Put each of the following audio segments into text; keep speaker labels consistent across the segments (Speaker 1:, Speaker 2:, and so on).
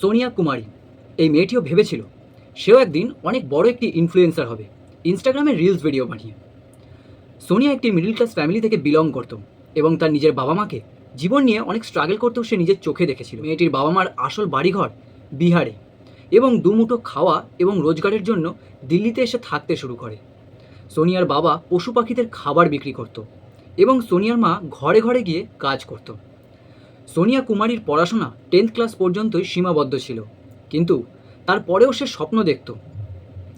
Speaker 1: সোনিয়া কুমারী। এই মেয়েটিও ভেবেছিল, সেও একদিন অনেক বড় একটি ইনফ্লুয়েন্সার হবে। ইনস্টাগ্রামে রিলস ভিডিও বানিয়ে সোনিয়া একটি মিডিল ক্লাস ফ্যামিলি থেকে বিলং করত এবং তার নিজের বাবা মাকে জীবন নিয়ে অনেক স্ট্রাগল করতেও সে নিজের চোখে দেখেছিল। মেয়েটির বাবা মার আসল বাড়িঘর বিহারে এবং দুমুঠো খাওয়া এবং রোজগারের জন্য দিল্লিতে এসে থাকতে শুরু করে। সোনিয়ার বাবা পশু পাখিদের খাবার বিক্রি করত এবং সোনিয়ার মা ঘরে ঘরে গিয়ে কাজ করত। সোনিয়া কুমারীর পড়াশোনা টেন্থ ক্লাস পর্যন্তই সীমাবদ্ধ ছিল। কিন্তু তারপরেও সে স্বপ্ন দেখত।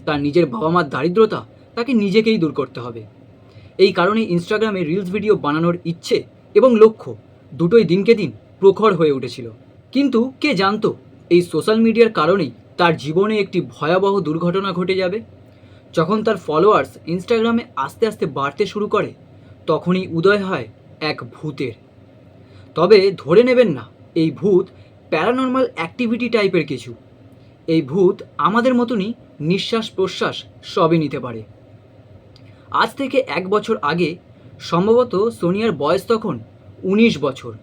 Speaker 1: তার নিজের বাবা মার দারিদ্রতা তাকে নিজেকেই দূর করতে হবে। এই কারণে ইনস্টাগ্রামে রিলস ভিডিও বানানোর ইচ্ছে এবং লক্ষ্য দুটোই দিনকে দিন প্রখর হয়ে উঠেছিল। কিন্তু কে জানতো, এই সোশ্যাল মিডিয়ার কারণেই তার জীবনে একটি ভয়াবহ দুর্ঘটনা ঘটে যাবে। যখন তার ফলোয়ার্স ইনস্টাগ্রামে আস্তে আস্তে বাড়তে শুরু করে, তখনই উদয় হয় এক ভূতের। তবে ধরে নেবেন না, এই ভূত প্যারানর্মাল অ্যাক্টিভিটি টাইপের কিছু। এই ভূত আমাদের মতনই নিঃশ্বাস প্রশ্বাস সবই নিতে পারে। আজ থেকে এক বছর আগে, সম্ভবত সোনিয়ার বয়স তখন উনিশ বছর,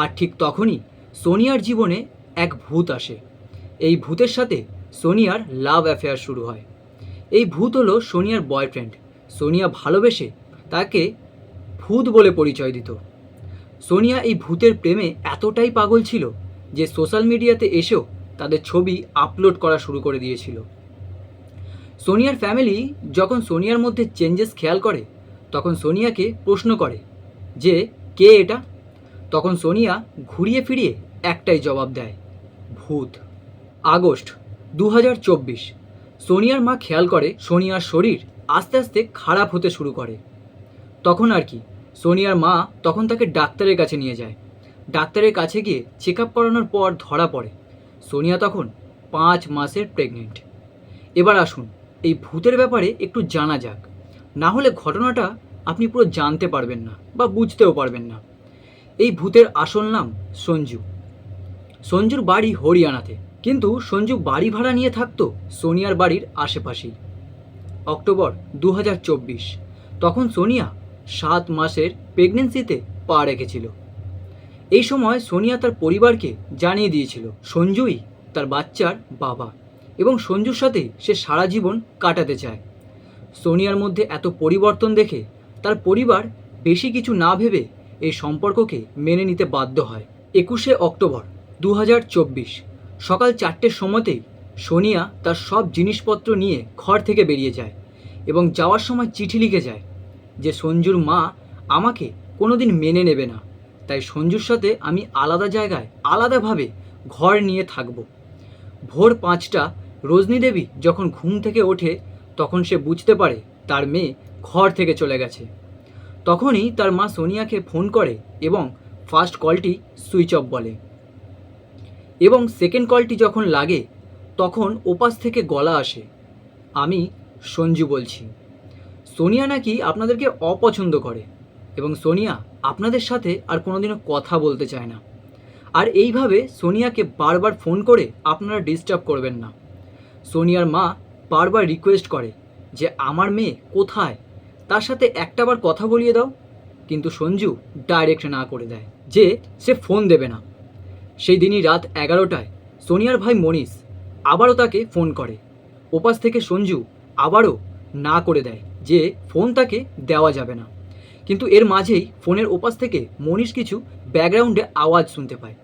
Speaker 1: আর ঠিক তখনই সোনিয়ার জীবনে এক ভূত আসে। এই ভূতের সাথে সোনিয়ার লাভ অ্যাফেয়ার শুরু হয়। এই ভূত হলো সোনিয়ার বয়ফ্রেন্ড সোনিয়া ভালোবেসে তাকে ভূত বলে পরিচয় দিত। সোনিয়া এই ভূতের প্রেমে এতটাই পাগল ছিল যে সোশ্যাল মিডিয়াতে এসেও তাদের ছবি আপলোড করা শুরু করে দিয়েছিল। সোনিয়ার ফ্যামিলি যখন সোনিয়ার মধ্যে চেঞ্জেস খেয়াল করে, তখন সোনিয়াকে প্রশ্ন করে যে, কে এটা? তখন সোনিয়া ঘুরিয়ে ফিরিয়ে একটাই জবাব দেয়, ভূত। আগস্ট দু হাজার চব্বিশ, সোনিয়ার মা খেয়াল করে সোনিয়ার শরীর আস্তে আস্তে খারাপ হতে শুরু করে। তখন আর কি সোনিয়ার মা তখন তাকে ডাক্তারের কাছে নিয়ে যায়। ডাক্তারের কাছে গিয়ে চেক আপ করানোর পর ধরা পড়ে। সোনিয়া তখন পাঁচ মাসের প্রেগনেন্ট এবার আসুন, এই ভূতের ব্যাপারে একটু জানা যাক। না হলে ঘটনাটা আপনি পুরো জানতে পারবেন না বা বুঝতেও পারবেন না। এই ভূতের আসল নাম সঞ্জু। সঞ্জুর বাড়ি হরিয়ানাতে। কিন্তু সঞ্জু বাড়ি ভাড়া নিয়ে থাকতো সোনিয়ার বাড়ির আশেপাশেই। অক্টোবর দু হাজার চব্বিশ। তখন সোনিয়া সাত মাসের প্রেগনেন্সিতে পা রেখেছিল। এই সময় সোনিয়া তার পরিবারকে জানিয়ে দিয়েছিল, সঞ্জুই তার বাচ্চার বাবা এবং সঞ্জুর সাথে সে সারা জীবন কাটাতে চায়। সোনিয়ার মধ্যে এত পরিবর্তন দেখে তার পরিবার বেশি কিছু না ভেবে এই সম্পর্ককে মেনে নিতে বাধ্য হয়। একুশে অক্টোবর দু হাজার চব্বিশ, সকাল চারটের সময়তেই সোনিয়া তার সব জিনিসপত্র নিয়ে ঘর থেকে বেরিয়ে যায় এবং যাওয়ার সময় চিঠি লিখে যায় যে সঞ্জুর মা আমাকে কোনোদিন মেনে নেবে না। তাই সঞ্জুর সাথে আমি আলাদা জায়গায়, আলাদাভাবে ঘর নিয়ে থাকব। ভোর পাঁচটা, রজনী দেবী যখন ঘুম থেকে ওঠে, তখন সে বুঝতে পারে তার মেয়ে ঘর থেকে চলে গেছে। তখনই তার মা সোনিয়াকে ফোন করে এবং ফার্স্ট কলটি সুইচ অফ বলে। এবং সেকেন্ড কলটি যখন লাগে, তখন ওপাশ থেকে গলা আসে। আমি সঞ্জু বলছি। সোনিয়া নাকি আপনাদেরকে অপছন্দ করে এবং সোনিয়া আপনাদের সাথে আর কোনোদিনও কথা বলতে চায় না। আর এইভাবে সোনিয়াকে বারবার ফোন করে আপনারা ডিস্টার্ব করবেন না। সোনিয়ার মা বারবার রিকোয়েস্ট করে যে, আমার মেয়ে কোথায়? তার সাথে একটাবার কথা বলিয়ে দাও। কিন্তু সঞ্জু ডাইরেক্ট না করে দেয়, যে সে ফোন দেবে না। সেই দিনই রাত এগারোটায় সোনিয়ার ভাই মনীষ আবারও তাকে ফোন করে। ওপাশ থেকে সঞ্জু আবারও না করে দেয়। যে ফোন তাকে দেওয়া যাবে না। কিন্তু এর মাঝেই ফোনের ওপাশ থেকে মনীষ কিছু ব্যাকগ্রাউন্ডে আওয়াজ শুনতে পায়।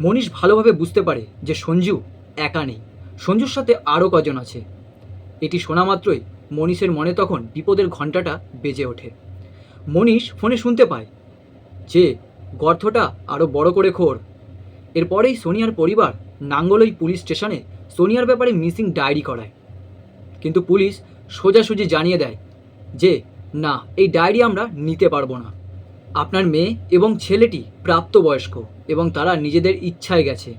Speaker 1: মনীষ ভালোভাবে বুঝতে পারে যে সঞ্জু একা নেই। সঞ্জুর সাথে আরও কজন আছে। এটি শোনা মাত্রই মনীষের মনে তখন বিপদের ঘণ্টাটা বেজে ওঠে। মনীষ ফোনে শুনতে পায় যে গর্তটা আরও বড় করে খোর। এরপরেই সোনিয়ার পরিবার নাঙ্গলই পুলিশ স্টেশনে সোনিয়ার ব্যাপারে মিসিং ডায়েরি করায়। কিন্তু পুলিশ সোজাসুজি জানিয়ে দেয় যে, না, এই ডায়েরি আমরা নিতে পারব না। আপনার মেয়ে এবং ছেলেটি প্রাপ্তবয়স্ক এবং তারা নিজেদের ইচ্ছায় গেছে।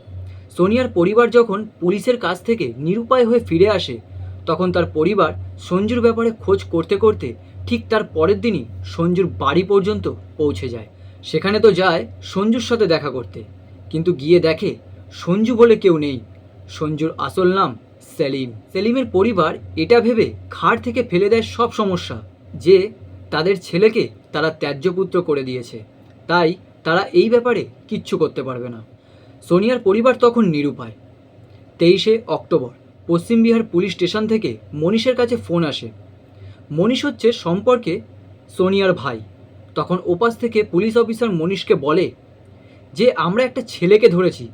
Speaker 1: সোনিয়ার পরিবার যখন পুলিশের কাছ থেকে নিরুপায় হয়ে ফিরে আসে, তখন তার পরিবার সঞ্জুর ব্যাপারে খোঁজ করতে করতে ঠিক তার পরের দিনই সঞ্জুর বাড়ি পর্যন্ত পৌঁছে যায়। সেখানে তো যায় সঞ্জুর সাথে দেখা করতে। কিন্তু গিয়ে দেখে সঞ্জু বলে কেউ নেই। সঞ্জুর আসল নাম সেলিম। সেলিমের পরিবার এটা ভেবে ঘাড় থেকে ফেলে দেয় সব সমস্যা, যে তাদের ছেলেকে তারা ত্যায্যপুত্র করে দিয়েছে। তাই তারা এই ব্যাপারে কিচ্ছু করতে পারবে না। সোনিয়ার পরিবার তখন নিরুপায়। তেইশে অক্টোবর, পশ্চিম বিহার পুলিশ স্টেশন থেকে মনীষের কাছে ফোন আসে। মনীষ হচ্ছে সম্পর্কে সোনিয়ার ভাই। তখন ওপাশ থেকে পুলিশ অফিসার মনীষকে বলে যে, আমরা একটা ছেলেকে ধরেছি,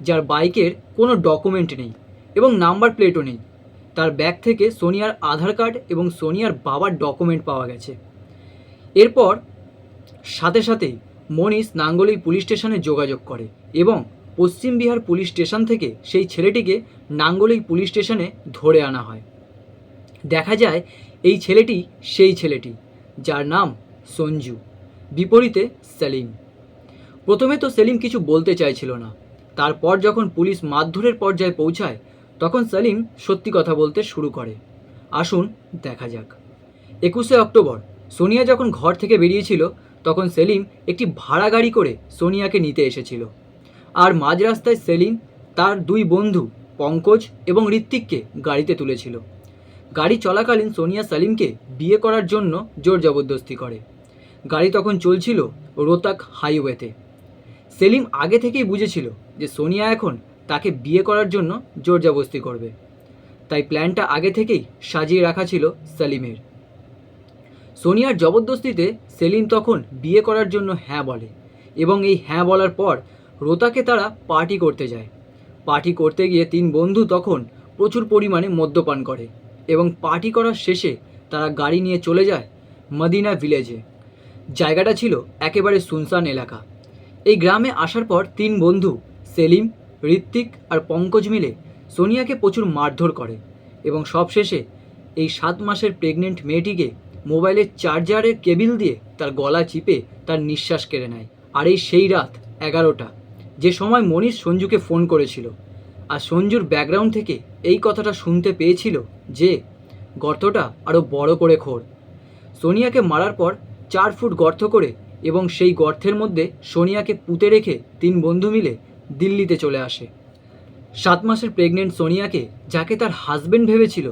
Speaker 1: যার বাইকের কোনো ডকুমেন্ট নেই। এবং নাম্বার প্লেটও নেই। তার ব্যাগ থেকে সোনিয়ার আধার কার্ড এবং সোনিয়ার বাবার ডকুমেন্ট পাওয়া গেছে। এরপর সাথে সাথেই মনীষ নাঙ্গলি পুলিশ স্টেশনে যোগাযোগ করে এবং পশ্চিম বিহার পুলিশ স্টেশন থেকে সেই ছেলেটিকে নাঙ্গলি পুলিশ স্টেশনে ধরে আনা হয়। দেখা যায় এই ছেলেটি সেই ছেলেটি, যার নাম সঞ্জু, বিপরীতে সেলিম। প্রথমে তো সেলিম কিছু বলতে চাইছিল না। তারপর যখন পুলিশ মারধরের পর্যায়ে পৌঁছায় তখন সেলিম সত্যি কথা বলতে শুরু করে। আসুন দেখা যাক। একুশে অক্টোবর, সোনিয়া যখন ঘর থেকে বেরিয়েছিল, তখন সেলিম একটি ভাড়া গাড়ি করে সোনিয়াকে নিতে এসেছিল। আর মাঝ রাস্তায় সেলিম তার দুই বন্ধু পঙ্কজ এবং ঋত্বিককে গাড়িতে তুলেছিল। গাড়ি চলাকালীন সোনিয়া সেলিমকে বিয়ে করার জন্য জোর জবরদস্তি করে। গাড়ি তখন চলছিল রোতাক হাইওয়েতে। সেলিম আগে থেকেই বুঝেছিল যে সোনিয়া এখন তাকে বিয়ে করার জন্য জোর জবরদস্তি করবে। তাই প্ল্যানটা আগে থেকেই সাজিয়ে রাখা ছিল সেলিমের। সোনিয়ার জবরদস্তিতে সেলিম তখন বিয়ে করার জন্য হ্যাঁ বলে এবং এই হ্যাঁ বলার পর রোতাকে তারা পার্টি করতে যায়। পার্টি করতে গিয়ে তিন বন্ধু তখন প্রচুর পরিমাণে মদ্যপান করে এবং পার্টি করার শেষে তারা গাড়ি নিয়ে চলে যায় মদিনা ভিলেজে। জায়গাটা ছিল একেবারে সুনসান এলাকা। এই গ্রামে আসার পর তিন বন্ধু সেলিম ঋত্বিক আর পঙ্কজ মিলে সোনিয়াকে প্রচুর মারধর করে এবং সবশেষে এই সাত মাসের প্রেগনেন্ট মেয়েটিকে মোবাইলের চার্জারের কেবিল দিয়ে তার গলা চিপে তার নিঃশ্বাস কেড়ে নেয়। আর এই সেই রাত এগারোটা, যে সময় মনীষ সঞ্জুকে ফোন করেছিল। আর সঞ্জুর ব্যাকগ্রাউন্ড থেকে এই কথাটা শুনতে পেয়েছিল যে গর্তটা আরও বড় করে খোর। সোনিয়াকে মারার পর চার ফুট গর্ত করে এবং সেই গর্তের মধ্যে সোনিয়াকে পুঁতে রেখে তিন বন্ধু মিলে দিল্লিতে চলে আসে। সাত মাসের প্রেগনেন্ট সোনিয়াকে যাকে তার হাজবেন্ড ভেবেছিল,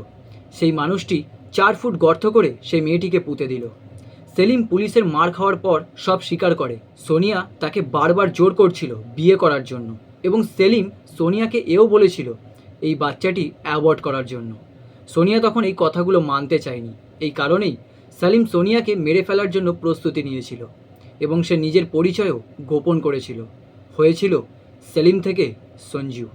Speaker 1: সেই মানুষটি চার ফুট গর্ত করে সেই মেয়েটিকে পুঁতে দিল। সেলিম পুলিশের মার খাওয়ার পর সব স্বীকার করে। সোনিয়া তাকে বারবার জোর করছিল বিয়ে করার জন্য এবং সেলিম সোনিয়াকে এও বলেছিল এই বাচ্চাটি অ্যাভয়েড করার জন্য। সোনিয়া তখন এই কথাগুলো মানতে চায়নি। এই কারণেই সেলিম সোনিয়াকে মেরে ফেলার জন্য প্রস্তুতি নিয়েছিল এবং সে নিজের পরিচয়ও গোপন করেছিল। হয়েছিল সেলিম থেকে সঞ্জু।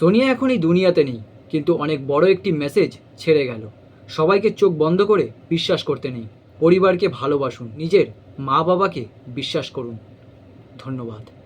Speaker 1: সোনিয়া এখন এই দুনিয়াতে নেই, কিন্তু অনেক বড় একটি মেসেজ ছেড়ে গেল। সবাইকে চোখ বন্ধ করে বিশ্বাস করতে নেই। পরিবারকে ভালোবাসুন, নিজের মা বাবাকে বিশ্বাস করুন। ধন্যবাদ।